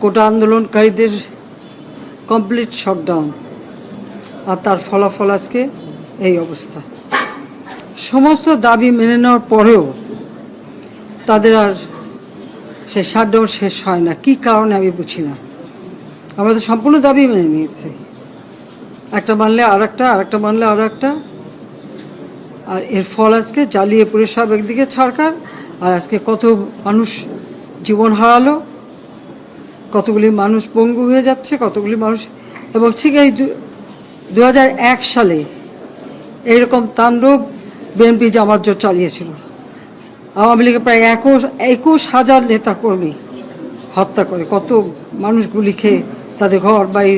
কোটা আন্দোলনকারীদের complete shutdown আর তার ফলাফল আজকে এই অবস্থা। সমস্ত দাবি মেনে নেওয়ার পরেও তাদের আর সে শাটডাউন শেষ হয় না। কি কারণে আমি বুঝি না। আমরা তো সম্পূর্ণ দাবি মেনে নিয়েছি। একটা মানলে আর একটা আর একটা মানলে আর একটা আর এর ফল আজকে জ্বালিয়ে পুড়ে সব একদিকে সরকার আর আজকে কত মানুষ জীবন হারালো, কতগুলি মানুষ পঙ্গু হয়ে যাচ্ছে, কতগুলি মানুষ, এবং ঠিক এই দু সালে এইরকম তাণ্ডব বিএনপি জামাত জোট চালিয়েছিল। আওয়ামী লীগের প্রায় একুশ একুশ হাজার নেতা কর্মী হত্যা করে, কত মানুষ গুলি খেয়ে তাদের ঘর, বাড়ি,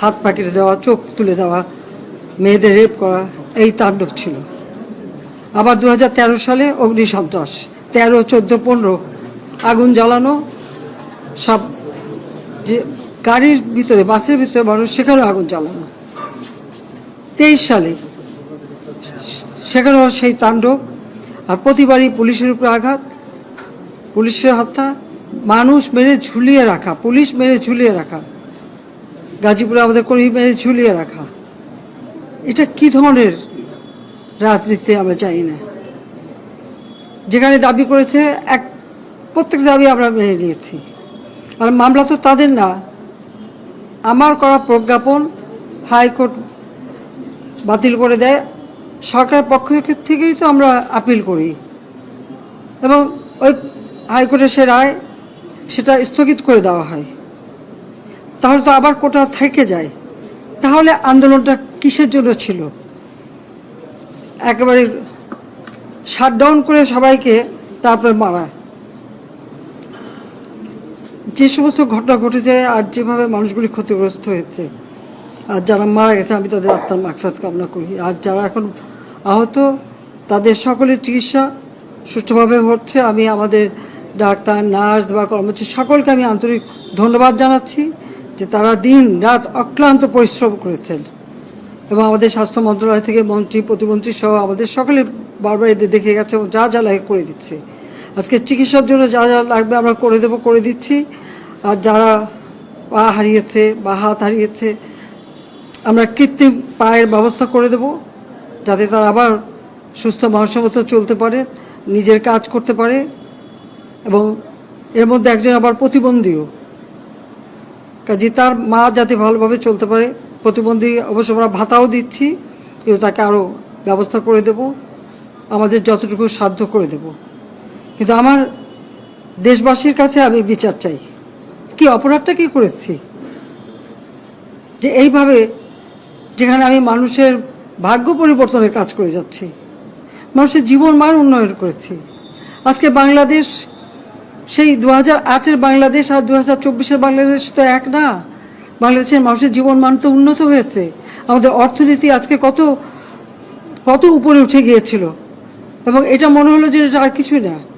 হাত পাকিয়ে দেওয়া, চোখ তুলে দেওয়া, মেয়েদের রেপ করা, এই তাণ্ডব ছিল। আবার দু হাজার তেরো সালে অগ্নি সন্ত্রাস তেরো, চোদ্দ, পনেরো, আগুন জ্বালানো, সব যে গাড়ির ভিতরে, বাসের ভিতরে মানুষ, সেখানেও আগুন জ্বালানো। তেইশ সালে সেখানেও সেই তাণ্ডব, আর প্রতিবারই পুলিশের উপরে আঘাত, পুলিশের হত্যা, মানুষ মেরে ঝুলিয়ে রাখা, পুলিশ মেরে ঝুলিয়ে রাখা, গাজীপুরে আমাদের কর্মী মেরে ঝুলিয়ে রাখা। এটা কি ধরনের রাজনীতি আমরা চাই না। যেখানে দাবি করেছে, এক, প্রত্যেক দাবি আমরা মেনে নিয়েছি। আর মামলা তো তাদের না। আমার করা প্রজ্ঞাপন হাইকোর্ট বাতিল করে দেয়। সরকারের পক্ষ থেকেই তো আমরা আপিল করি। এবং ওই হাইকোর্টের সে রায়, সেটা স্থগিত করে দেওয়া হয়। তাহলে তো আবার কোটা থেকে যায়। তাহলে আন্দোলনটা কিসের জন্য ছিল? একেবারে শাটডাউন করে সবাইকে তারপরে মারা। যে সমস্ত ঘটনা ঘটেছে আর যেভাবে মানুষগুলি ক্ষতিগ্রস্ত হয়েছে, আর যারা মারা গেছে, আমি তাদের আত্মার মাকফাত কামনা করি। আর যারা এখন আহত, তাদের সকলের চিকিৎসা সুষ্ঠুভাবে হচ্ছে। আমি আমাদের ডাক্তার, নার্স বা কর্মচারী সকলকে আমি আন্তরিক ধন্যবাদ জানাচ্ছি যে তারা দিন রাত অক্লান্ত পরিশ্রম করেছেন। এবং আমাদের স্বাস্থ্য মন্ত্রণালয় থেকে মন্ত্রী, প্রতিমন্ত্রী সহ আমাদের সকলে বারবার এদের দেখে গেছে এবং যা যা লাগে করে দিচ্ছে। আজকে চিকিৎসার জন্য যা যা লাগবে আমরা করে দেবো, করে দিচ্ছি। আর যারা পা হারিয়েছে বা হাত হারিয়েছে, আমরা কৃত্রিম পায়ের ব্যবস্থা করে দেব, যাতে তারা আবার সুস্থ মানুষের চলতে পারে, নিজের কাজ করতে পারে। এবং এর মধ্যে একজন আবার প্রতিবন্ধীও। কাজে তার মা যাতে ভালোভাবে চলতে পারে প্রতিবন্ধী, অবশ্য আমরা ভাতাও দিচ্ছি, কিন্তু তাকে আরও ব্যবস্থা করে দেব। আমাদের যতটুকু সাধ্য করে দেব। কিন্তু আমার দেশবাসীর কাছে আমি বিচার চাই। কি অপরাধটা কি করেছি? যে এইভাবে যেখানে আমি মানুষের ভাগ্য পরিবর্তনের কাজ করে যাচ্ছি, মানুষের জীবন মান উন্নয়ন করেছি। আজকে বাংলাদেশ, সেই দু হাজার আটের বাংলাদেশ আর দু হাজার চব্বিশের বাংলাদেশ তো এক না। বাংলাদেশের মানুষের জীবন মান তো উন্নত হয়েছে। আমাদের অর্থনীতি আজকে কত কত উপরে উঠে গিয়েছিল। এবং এটা মনে হলো যে এটা আর কিছুই না।